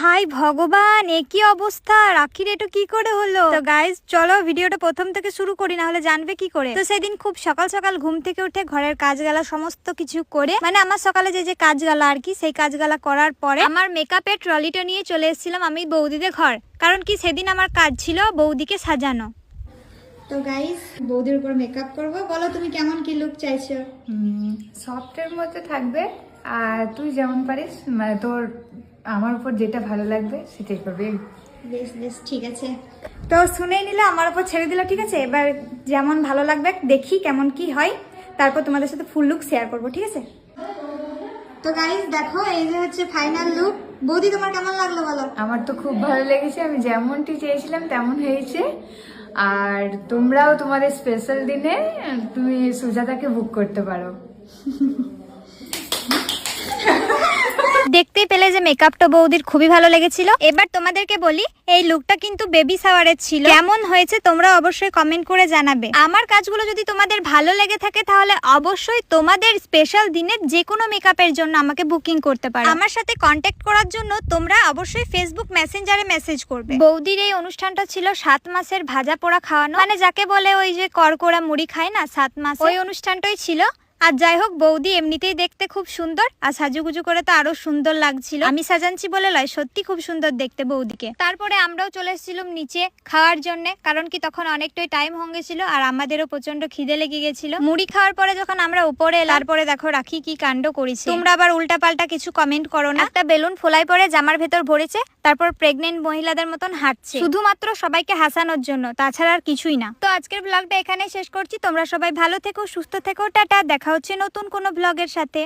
High ভগবান এ কি অবস্থা? রাখির এটা কি করে হলো? তো গাইজ চলো ভিডিওটা প্রথম থেকে শুরু করি না হলে জানবে কি করে? তো সেদিন খুব সকাল সকাল ঘুম থেকে উঠে ঘরের কাজগালা সমস্ত কিছু করে মানে আমার সকালে যে যে কাজগালা আর কি সেই কাজগালা করার পরে আমার মেকআপের ট্রলিটা নিয়ে চলে এসেছিলাম আমি বৌদিদের ঘর। কারণ কি সেদিন আমার কাজ ছিল বৌদিকে সাজানো। তো গাইজ বৌদির উপর মেকআপ করব। বলো তুমি কেমন কি লুক চাইছো? সফটের মধ্যে থাকবে আর তুই যেমন পারিস মানে তোর আমার উপর যেটা ভালো লাগবে সেটাই করবি। বেশ বেশ ঠিক আছে। তো শুনেই নিলে আমার উপর ছেড়ে দিল ঠিক আছে? এবার যেমন ভালো লাগবে দেখি কেমন কি হয়। তারপর তোমাদের সাথে ফুল লুক শেয়ার করব ঠিক আছে? তো গাইস দেখো এই যে হচ্ছে ফাইনাল লুক বৌদি তোমার কেমন লাগল বলো? আমার তো খুব ভালো লেগেছে আমি যেমনটি চেয়েছিলাম তেমন হয়েছে। আর তোমরাও তোমাদের স্পেশাল দিনে তুমি সুজাতাকে বুক করতে পারো। দেখতেই পেলে যে মেকআপটা বৌদির খুবই ভালো লেগেছিল। এবার তোমাদেরকে বলি, এই লুকটা কিন্তু বেবি সাওয়ারের ছিল। কেমন হয়েছে তোমরা অবশ্যই কমেন্ট করে জানাবে। আমার কাজগুলো যদি তোমাদের ভালো লেগে থাকে তাহলে অবশ্যই তোমাদের স্পেশাল দিনের যে কোনো মেকআপের জন্য আমাকে বুকিং করতে পারো। আমার সাথে কন্ট্যাক্ট করার জন্য তোমরা অবশ্যই ফেসবুক মেসেঞ্জারে মেসেজ করবে। বৌদির এই অনুষ্ঠানটা ছিল সাত মাসের ভাজা পোড়া খাওয়ানো। মানে যাকে বলে ওই যে করকোড়া মুড়ি খায় না, সাত মাস ওই অনুষ্ঠানটাই ছিল। আর যাই হোক, বৌদি এমনিতেই দেখতে খুব সুন্দর, আর সাজুগুজু করে তো আরও সুন্দর লাগছিল। আমি সাজানছি বলে লয়, সত্যি খুব সুন্দর দেখতে বৌদিকে। তারপরে আমরাও চলে এসেছিলাম নিচে খাওয়ার জন্য, কারণ কি তখন অনেকটাই টাইম হয়ে গেছিল, আর আমাদেরও প্রচণ্ড খিদে লেগে গেছিল। মুড়ি খাওয়ার পরে যখন আমরা উপরে এলার পরে দেখো রাখি কি কাণ্ড করেছে। তোমরা আবার উল্টা পাল্টা কিছু কমেন্ট করো না। একটা বেলুন ফোলাই পরে জামার ভেতর ভরেছে, তারপর প্রেগনেন্ট মহিলাদের মতন হাঁটছে। শুধুমাত্র সবাইকে হাসানোর জন্য, তাছাড়া আর কিছুই না। তো আজকের ব্লগটা এখানেই শেষ করছি। তোমরা সবাই ভালো থেকো, সুস্থ থেকো, টাটা দেখা হচ্ছে নতুন কোনো ব্লগের সাথে।